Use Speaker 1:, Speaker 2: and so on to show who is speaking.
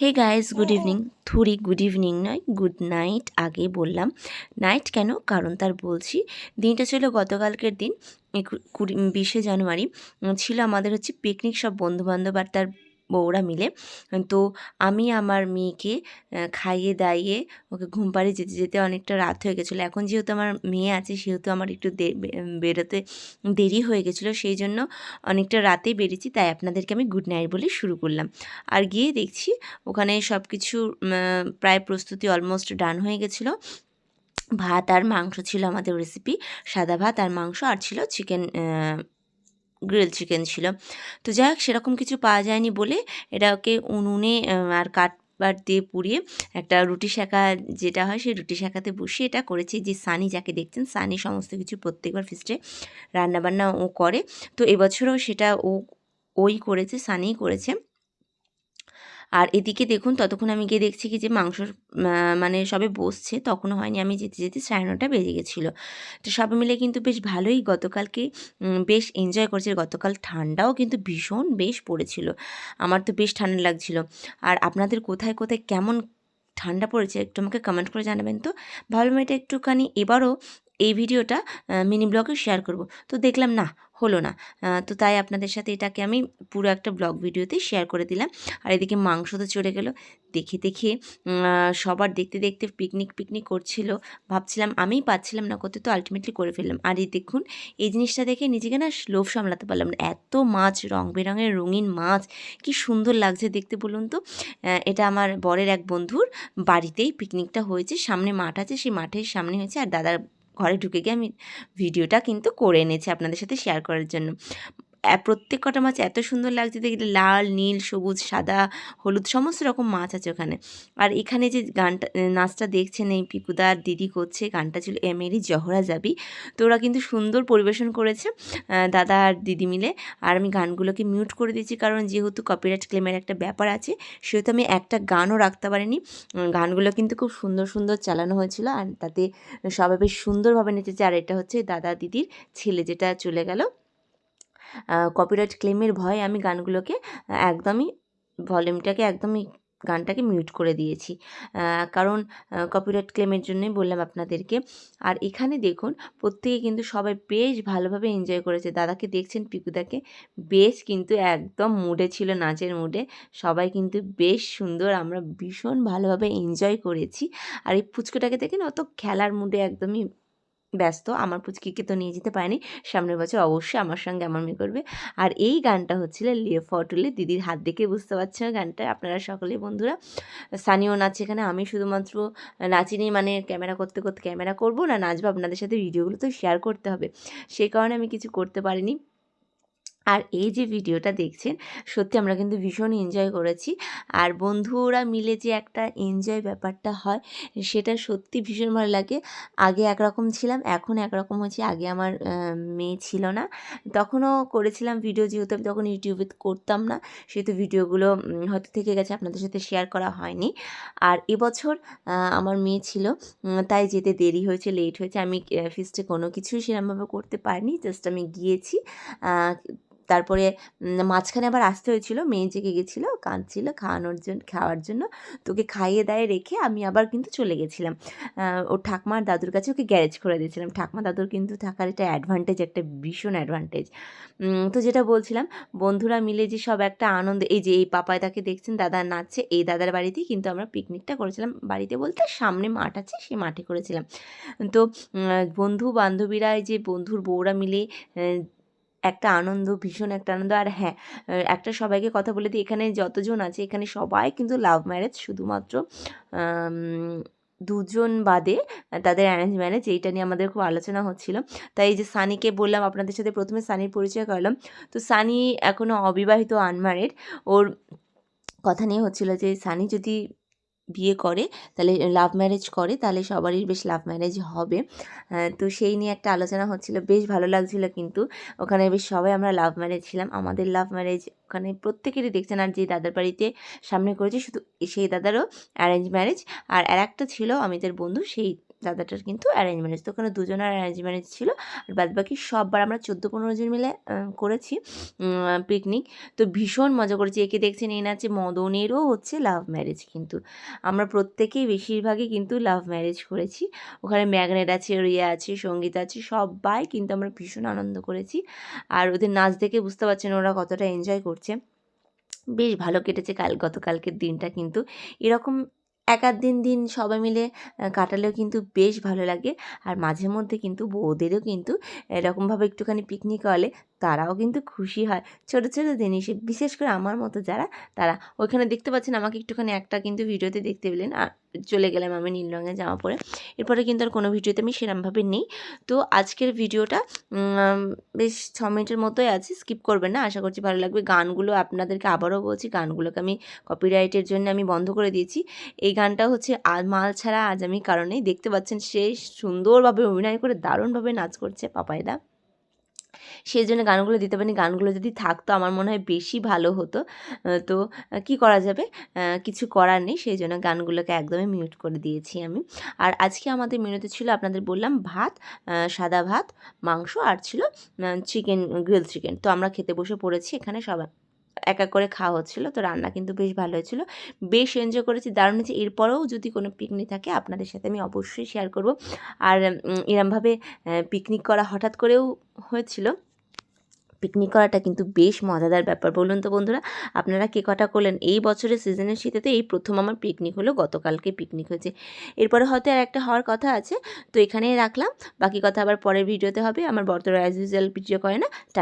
Speaker 1: হে guys good evening থুরি good evening নয় good night আগে বললাম। নাইট কেন? কারণ তার বলছি, দিনটা ছিল গতকালকের দিন কুড়ি বিশে জানুয়ারি। ছিল আমাদের হচ্ছে পিকনিক সব বন্ধুবান্ধব আর তার বউরা মিলে। তো আমি আমার মেয়েকে খাইয়ে দাইয়ে ওকে ঘুম পাড়িয়ে যেতে যেতে অনেকটা রাত হয়ে গেছিল। এখন যেহেতু আমার মেয়ে আছে, সেহেতু আমার একটু বেরোতে দেরি হয়ে গেছিল, সেই জন্য অনেকটা রাতেই বেরিয়েছি। তাই আপনাদেরকে আমি গুড নাইট বলে শুরু করলাম। আর গিয়ে দেখছি ওখানে সব কিছু প্রায় প্রস্তুতি অলমোস্ট ডান হয়ে গেছিল। ভাত আর মাংস ছিল আমাদের রেসিপি সাদা ভাত আর মাংস আর ছিল চিকেন গ্রিল চিকেন ছিল। তো যাই হোক সেরকম কিছু পাওয়া যায়নি বলে এটাকে উনুনে আর কাঠ বার দিয়ে পুড়িয়ে একটা রুটি শাঁখা যেটা হয়, সেই রুটি শাঁখাতে বসিয়ে এটা করেছি। যে সানি যাকে দেখছেন, সানি সমস্ত কিছু প্রত্যেকবার ফিস্টে রান্নাবান্না ও করে। তো এবছরও সেটা ও, ওই করেছে, সানিই করেছে। আর এদিকে দেখুন, ততক্ষণ আমি গিয়ে দেখছি কি যে মাংস মানে সবে বসছে, তখনও হয়নি, আমি যেতে যেতে সাড়ে নটা বেজে গেছিল। তো সব মিলে কিন্তু বেশ ভালোই গতকালকে বেশ এনজয় করছে। গতকাল ঠান্ডাও কিন্তু ভীষণ বেশ পড়েছিল। আমার তো বেশ ঠান্ডা লাগছিল। আর আপনাদের কোথায় কোথায় কেমন ঠান্ডা পড়েছে একটু আমাকে কমেন্ট করে জানাবেন তো। ভাবলাম এটা একটুখানি এবারও এই ভিডিওটা মিনি ব্লগে শেয়ার করব। তো দেখলাম, না, হলো না। তো তাই আপনাদের সাথে এটাকে আমি পুরো একটা ব্লগ ভিডিওতে শেয়ার করে দিলাম। আর এদিকে মাংস তো চলে গেল। দেখে দেখে সবার দেখতে দেখতে পিকনিক পিকনিক করছিল। ভাবছিলাম, আমিই পাচ্ছিলাম না করতে তো আলটিমেটলি করে ফেললাম। আর এই দেখুন, এই জিনিসটা দেখে নিজেকে না লোভ সামলাতে পারলাম না। এত মাছ রং বেরঙের রঙিন মাছ, কি সুন্দর লাগছে দেখতে বলুন তো। এটা আমার বরের এক বন্ধুর বাড়িতেই পিকনিকটা হয়েছে। সামনে মাঠ আছে, সেই মাঠের সামনে হয়েছে। আর দাদার ঘরে ঢুকে গিয়ে আমি ভিডিওটা কিন্তু করে এনেছি আপনাদের সাথে শেয়ার করার জন্য। প্রত্যেক কটা মাছ এত সুন্দর লাগছে দেখলে লাল, নীল, সবুজ, সাদা, হলুদ সমস্ত রকম মাছ আছে ওখানে। আর এখানে যে গানটা নাচটা দেখছেন এই পিকুদার দিদি করছে, গানটা ছিল এমেরি জহরা যাবি তো ওরা কিন্তু সুন্দর পরিবেশন করেছে দাদা আর দিদি মিলে। আর আমি গানগুলোকে মিউট করে দিয়েছি কারণ যেহেতু কপিরাইট ক্লেমের একটা ব্যাপার আছে, সেহেতু আমি একটা গানও রাখতে পারিনি। গানগুলো কিন্তু খুব সুন্দর সুন্দর চালানো হয়েছিল আর তাতে সবাই বেশ সুন্দরভাবে নেচেছে। আর এটা হচ্ছে দাদা দিদির ছেলে যেটা চলে গেল। কপিরাইট ক্লেমের ভয়ে আমি গানগুলোকে একদমই ভলিউমটাকে একদমই গানটাকে মিউট করে দিয়েছি। কারণ কপিরাইট ক্লেমের জন্যই বললাম আপনাদেরকে। আর এখানে দেখুন, প্রত্যেকে কিন্তু সবাই বেশ ভালোভাবে এনজয় করেছে। দাদাকে দেখছেন, পিকুদাকে বেশ কিন্তু একদম মুডে ছিল, নাচের মুডে সবাই কিন্তু বেশ সুন্দর, আমরা ভীষণ ভালোভাবে এনজয় করেছি। আর এই পুচকোটাকে দেখেন, অত খেলার মুডে একদমই ব্যস্ত, আমার পুচকিকে তো নিয়ে যেতে পারেনি। সামনের বছর অবশ্যই আমার সঙ্গে আমার মেয়ে করবে। আর এই গানটা হচ্ছিল লিয়ে ফটুলে দিদির হাত দেখে বুঝতে পারছেন গানটা। আপনারা সকলে বন্ধুরা, সানিও নাচ এখানে, আমি শুধুমাত্র নাচিনি মানে ক্যামেরা করতে করতে ক্যামেরা করব না, নাচবো। আপনাদের সাথে ভিডিওগুলো তো শেয়ার করতে হবে। সেই কারণে আমি কিছু করতে পারিনি। আর এই যে ভিডিওটা দেখছেন, সত্যি আমরা কিন্তু ভীষণ এনজয় করেছি। আর বন্ধুরা মিলে যে একটা এনজয় ব্যাপারটা হয়, সেটা সত্যি ভীষণ ভালো লাগে। আগে একরকম ছিলাম, এখন একরকম হয়েছি। আগে আমার মেয়ে ছিল না। তখনও করেছিলাম ভিডিও যেহেতু আমি তখন ইউটিউবে করতাম না, সেহেতু ভিডিওগুলো হয়তো থেকে গেছে, আপনাদের সাথে শেয়ার করা হয়নি। আর এবছর আমার মেয়ে ছিল তাই যেতে দেরি হয়েছে লেট হয়েছে। আমি ফিস্টে কোনো কিছুই সেরকমভাবে করতে পারিনি জাস্ট আমি গিয়েছি তারপরে মাঝখানে আবার আসতে হয়েছিল, মেয়ে জেগে গেছিল, কাঁদছিল খাওয়ানোর জন্য খাওয়ার জন্য। তোকে খাইয়ে দায়ে রেখে আমি আবার কিন্তু চলে গেছিলাম। ও ওর ঠাকমা আর দাদুর কাছে ওকে গ্যারেজ করে দিয়েছিলাম। ঠাকমা দাদুর কিন্তু থাকার এটা অ্যাডভান্টেজ একটা ভীষণ অ্যাডভান্টেজ তো যেটা বলছিলাম, বন্ধুরা মিলে যে সব একটা আনন্দ, এই যে এই পাপায় তাকে দেখছেন, দাদা নাচছে, এই দাদার বাড়িতেই কিন্তু আমরা পিকনিকটা করেছিলাম। বাড়িতে বলতে সামনে মাঠ আছে, সেই মাঠে করেছিলাম। তো বন্ধু বান্ধবীরা এই যে বন্ধুর বউরা মিলে একটা আনন্দ, ভীষণ একটা আনন্দ। আর হ্যাঁ একটা সবাইকে কথা বলে দিই, এখানে যতজন আছে, এখানে সবাই কিন্তু লাভ ম্যারেজ শুধুমাত্র দুজন বাদে তাদের অ্যারেঞ্জ ম্যারেজ এইটা নিয়ে আমাদের খুব আলোচনা হচ্ছিল। তাই এই যে সানিকে বললাম, আপনাদের সাথে প্রথমে সানির পরিচয় করলাম। তো সানি এখনও অবিবাহিত আনম্যারিড ওর কথা নিয়ে হচ্ছিল যে সানি যদি বিয়ে করে, তাহলে লাভ ম্যারেজ করে, তাহলে সবারই বেশ লাভ ম্যারেজ হবে। তো সেই নিয়ে একটা আলোচনা হচ্ছিল, বেশ ভালো লাগছিল কিন্তু। ওখানে বেশ সবাই আমরা লাভ ম্যারেজ ছিলাম। আমাদের লাভ ম্যারেজ ওখানে প্রত্যেকেরই দেখছেন আর যে দাদার বাড়িতে সামনে করেছে, শুধু সেই দাদারও অ্যারেঞ্জ ম্যারেজ আর আর একটা ছিল অমিতের বন্ধু, সেই দাদাটার কিন্তু অ্যারেঞ্জ ম্যারেজ তো ওখানে দুজনের অ্যারেঞ্জ ম্যারেজ ছিল। আর বাদ বাকি সববার আমরা চোদ্দ পনেরো জন মিলে করেছি পিকনিক তো ভীষণ মজা করেছি। একে দেখছেন এই নাচে মদনেরও হচ্ছে লাভ ম্যারেজ কিন্তু। আমরা প্রত্যেকেই বেশিরভাগই কিন্তু লাভ ম্যারেজ করেছি। ওখানে ম্যাগনেট আছে, রিয়া আছে, সংগীত আছে, সবাই কিন্তু আমরা ভীষণ আনন্দ করেছি। আর ওদের নাচ দেখে বুঝতে পারছেন ওরা কতটা এনজয় করছে। বেশ ভালো কেটেছে কাল, গতকালকের দিনটা কিন্তু। এরকম এক আধ দিন দিন সবাই মিলে কাটালেও কিন্তু বেশ ভালো লাগে। আর মাঝে মধ্যে কিন্তু বউদেরও কিন্তু এরকমভাবে একটুখানি পিকনিক হলে তারাও কিন্তু খুশি হয়। ছোটো ছোটো জিনিসে, বিশেষ করে আমার মতো যারা, তারা ওইখানে দেখতে পাচ্ছেন আমাকে একটুখানি একটা কিন্তু ভিডিওতে দেখতে পেলেন। আর চলে গেলাম আমি নীল রঙের জামা পরে। এরপরে কিন্তু আর কোনো ভিডিওতে আমি সেরমভাবে নেই। তো আজকের ভিডিওটা বেশ ছ মিনিটের মতোই আছে, স্কিপ করবেন না। আশা করছি ভালো লাগবে। গানগুলো আপনাদেরকে আবারও বলছি, গানগুলোকে আমি কপিরাইটের জন্য আমি বন্ধ করে দিয়েছি। এই গানটা হচ্ছে মাল ছাড়া আজ আমি কারণেই দেখতে পাচ্ছেন সে সুন্দরভাবে অভিনয় করে, দারুণভাবে নাচ করছে পাপাইদা। সেই জন্য গানগুলো দিতে পারিনি। গানগুলো যদি থাকতো, আমার মনে হয় বেশি ভালো হতো। তো কি করা যাবে? কিছু করার নেই সেই জন্য গানগুলোকে একদমই মিউট করে দিয়েছি আমি। আর আজকে আমাদের মেনুতে ছিল, আপনাদের বললাম, ভাত সাদা ভাত, মাংস, আর ছিল চিকেন গ্রিল চিকেন তো আমরা খেতে বসে পড়েছি, এখানে সবাই এক এক করে খাওয়া হচ্ছিল, তো রান্না কিন্তু বেশ ভালো হয়েছিল বেশ এনজয় করেছি। দারুণ হয়েছে। এরপরেও যদি কোনো পিকনিক থাকে, আপনাদের সাথে আমি অবশ্যই শেয়ার করব। আর এরমভাবে পিকনিক করা হঠাৎ করেও হয়েছিল। পিকনিক করাটা কিন্তু বেশ মজাদার ব্যাপার। বলুন তো বন্ধুরা, আপনারা কে কটা করলেন? এই বছরের সিজনের শীতেতে এই প্রথম আমার পিকনিক হলো, গতকালকে পিকনিক হয়েছে। এরপরে হয়তো আর একটা হওয়ার কথা আছে, তো এখানেই রাখলাম। বাকি কথা আবার পরের ভিডিওতে হবে। আমার বর্তমান অ্যাজ ইউজুয়াল ভিডিও করে না।